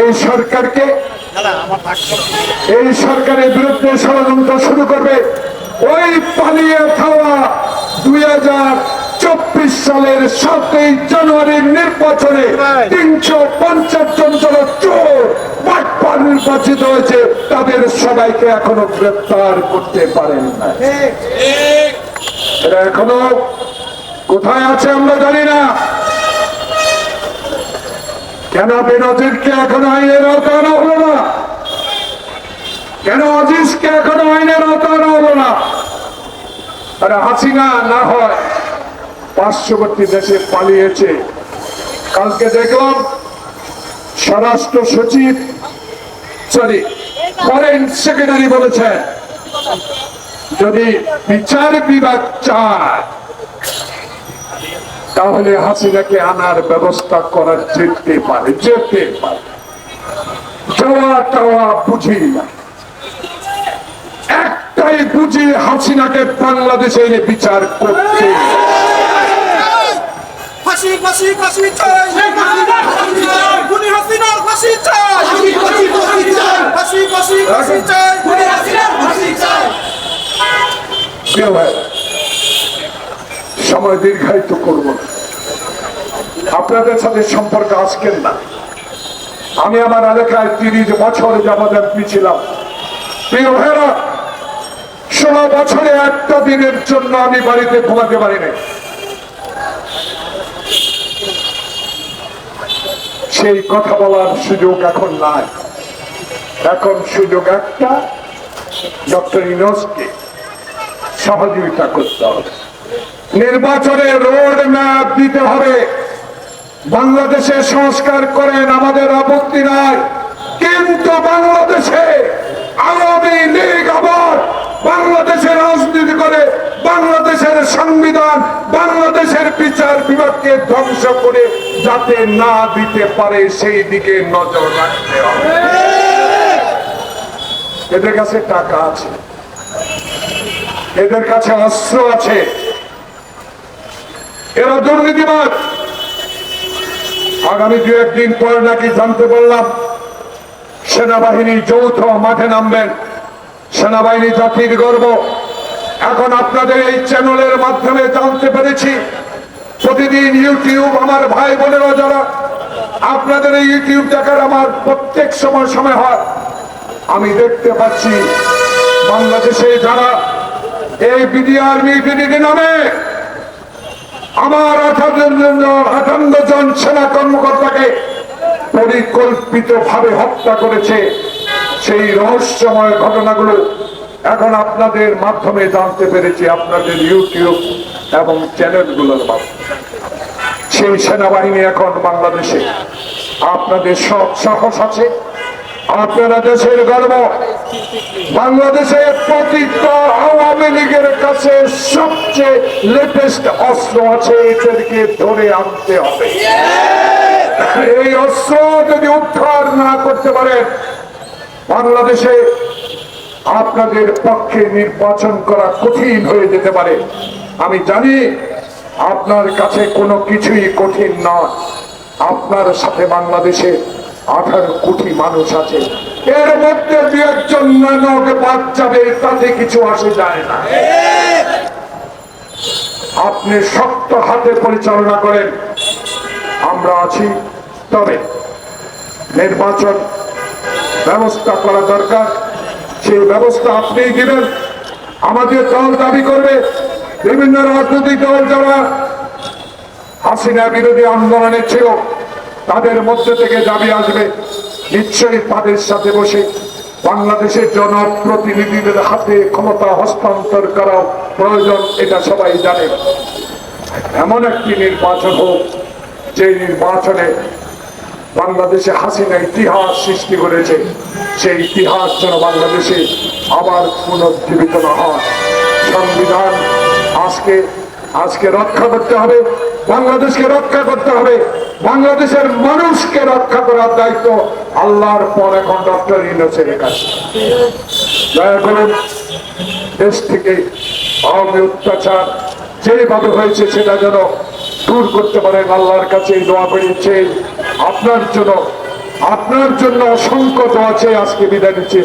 এই সরকারকে এই সরকারের বিরুদ্ধে ষড়যন্ত্র শুরু করবে। ওই পালিয়ে খাওয়া দুই হাজার চব্বিশ সালের সাতই জানুয়ারির নির্বাচনে তিনশো পঞ্চাশ জন জন চোর নির্বাচিত হয়েছে। তাদের সবাইকে এখনও গ্রেপ্তার করতে পারেন না। এরা এখনও কোথায় আছে আমরা জানি না। কেন বেনজিরকে এখনও আইনের আওতায় আনা হলো না? কেন আজিজকে এখনও আইনের আওতায় আনা হলো না? আরে হাসিনা না হয় পার্শ্ববর্তী দেশে পালিয়েছে। কালকে দেখলাম স্বরাষ্ট্র সচিব সরি ফরেন সেক্রেটারি বলেছেন, যদি বিচার বিভাগ চায় তাহলে হাসিনাকে আনার ব্যবস্থা করা যেতে পারে যেতে পারে। যাওয়া টাওয়া বুঝি না। একটাই বুঝি হাসিনাকে বাংলাদেশে এনে বিচার করতে। ফাঁসি ফাঁসি ফাঁসি চাই। খুনি হাসিনার ফাঁসি চাই। ফাঁসি ফাঁসি ফাঁসি চাই খুনি হাসিনার ফাঁসি চাই প্রিয় ভাই, সময় দীর্ঘায়িত করব আপনাদের সাথে সম্পর্ক আজকের না। আমি আমার এলাকায় তিরিশ বছর যাবৎ এমপি ছিলাম। প্রিয় ভাইরা ষোলো বছরে একটা দিনের জন্য আমি বাড়িতে ঘুমাতে পারিনি। সেই কথা বলার সুযোগ এখন নাই। এখন সুযোগ একটা, ডক্টর ইনোসকে সহযোগিতা করতে হবে। নির্বাচনে রোড ম্যাপ দিতে হবে। বাংলাদেশে সংস্কার করেন আমাদের আপত্তি নাই। কিন্তু বাংলাদেশে আওয়ামী লীগ আবার বাংলাদেশের রাজনীতি করে, বাংলাদেশের সংবিধান, বাংলাদেশের বিচার বিভাগকে ধ্বংস করে যাতে না দিতে পারে, সেই দিকে নজর রাখতে হবে। এদের কাছে টাকা আছে। এদের কাছে অস্ত্র আছে। এরা দুর্নীতিবাদ আগামী দু একদিন পর নাকি জানতে পারলাম, সেনাবাহিনী যৌথ মাঠে নামবেন সেনাবাহিনী জাতির গর্ব। এখন আপনাদের এই চ্যানেলের মাধ্যমে জানতে পেরেছি, প্রতিদিন ইউটিউব আমার ভাই বোনেরা যারা, আপনাদের এই ইউটিউব দেখার আমার প্রত্যেক সময় সময় হয়। আমি দেখতে পাচ্ছি, বাংলাদেশে যারা এই বিডিআর মিটিডি নামে আমার আঠান্ন জন সেনা কর্মকর্তাকে পরিকল্পিত ভাবে হত্যা করেছে। সেই রহস্যময় ঘটনাগুলো এখন আপনাদের মাধ্যমে জানতে পেরেছি আপনাদের ইউটিউব এবং চ্যানেলগুলোর মাধ্যমে। সেই সেনাবাহিনী এখন বাংলাদেশে। আপনাদের সব সাহস আছে। আপনারা দেশের গর্ব। বাংলাদেশে প্রতিটা আওয়ামী লীগের কাছে সবচেয়ে লেটেস্ট অস্ত্র আছে, এদেরকে ধরে আনতে হবে। এই অস্ত্র যদি উদ্ধার না করতে পারেন বাংলাদেশে আপনাদের পক্ষে নির্বাচন করা কঠিন হয়ে যেতে পারে। আমি জানি আপনার কাছে কোনো কিছুই কঠিন নয় আপনার সাথে বাংলাদেশে আঠারো কোটি মানুষ আছে। এর মধ্যে দু একজন নানক বাদ তাতে কিছু আসে যায় না। আপনি শক্ত হাতে পরিচালনা করেন। আমরা আছি। তবে নির্বাচন ব্যবস্থা করা দরকার। সেই ব্যবস্থা আপনিই দিবেন। আমাদের দল দাবি করবে, বিভিন্ন রাজনৈতিক দল যারা হাসিনা বিরোধী আন্দোলনে ছিল, তাদের মধ্যে থেকে দাবি আসবে। নিশ্চয়ই তাদের সাথে বসে বাংলাদেশের জনপ্রতিনিধিদের হাতে ক্ষমতা হস্তান্তর করা প্রয়োজন, এটা সবাই জানে। এমন একটি নির্বাচন হোক, যে নির্বাচনে বাংলাদেশে হাসিনা ইতিহাস সৃষ্টি করেছে, সেই ইতিহাস যেন বাংলাদেশে আবার পুনর্জীবিত না হয়। সংবিধান আজকে আজকে রক্ষা করতে হবে, বাংলাদেশকে রক্ষা করতে হবে, বাংলাদেশের মানুষকে রক্ষা করার দায়িত্ব আল্লাহর পর এখন ডক্টর ইউনুসের কাছে। দয়া করুন দেশ থেকে আওয়ামী অত্যাচার যেভাবে হয়েছে সেটা যেন দূর করতে পারেন আল্লাহর কাছে দোয়া করেছে আপনার জন্য আপনার জন্য অসংখ্য আছে আজকে বিদায় নিচ্ছি।